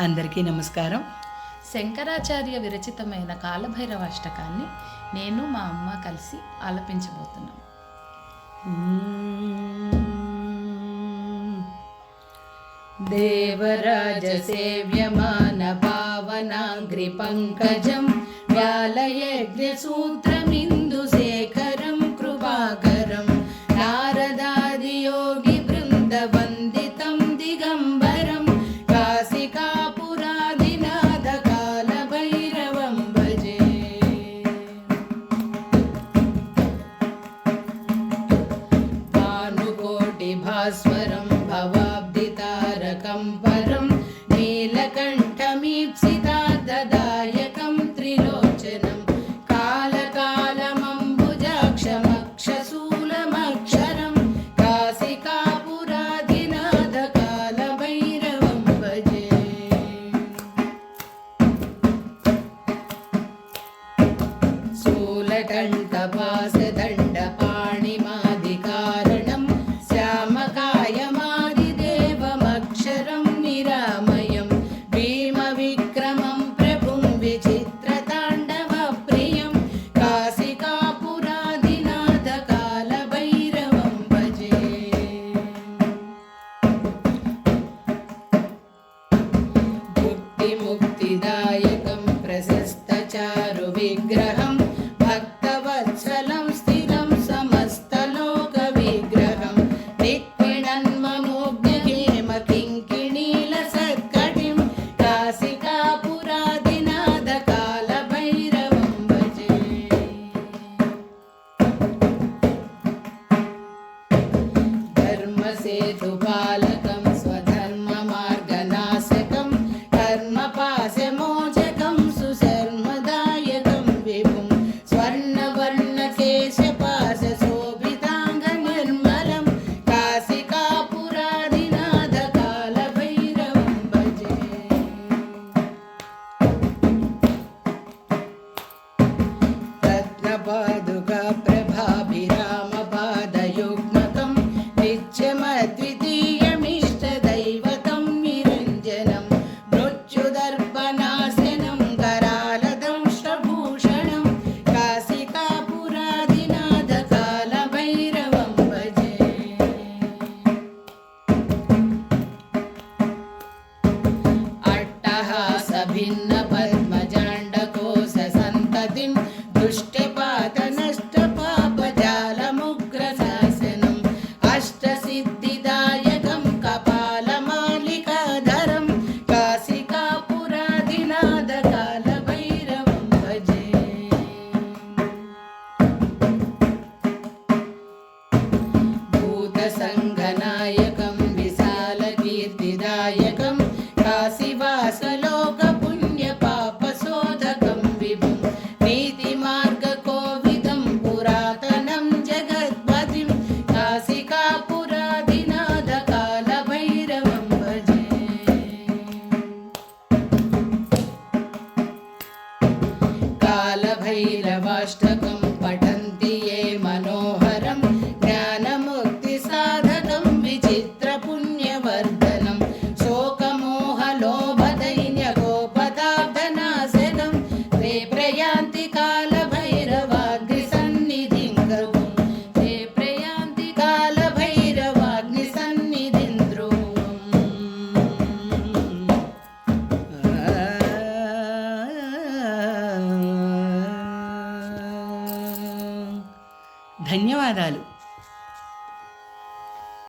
అందరికీ నమస్కారం. శంకరాచార్య విరచితమైన కాలభైరవ అష్టకాన్ని నేను మా అమ్మ కలిసి ఆలపించబోతున్నాం. దేవరాజ సేవ్యమాన భావనాగ్రి పంకజం వ్యాలయ సూత్ర त्रिलोचनं कालकालमम्बुजाक्षमक्षशूलमक्षरं काशिकापुरादिनाथकालभैरवं भजे शूलकण्ठपासदण्डपाणिमादिकारणं విగ్రహం अट्टहासभिन्नपद्मजाण्डकोशसन्ततिं दुष्टपातनष्टपापजालमुग्रशासनम् अष्टसिद्धिदायकं कपालमालिकाधरं काशिकापुरादिनाथकालभैरवं भजे। भूतसङ्गनायकं ಕಷ್ಟ ధన్యవాదాలు.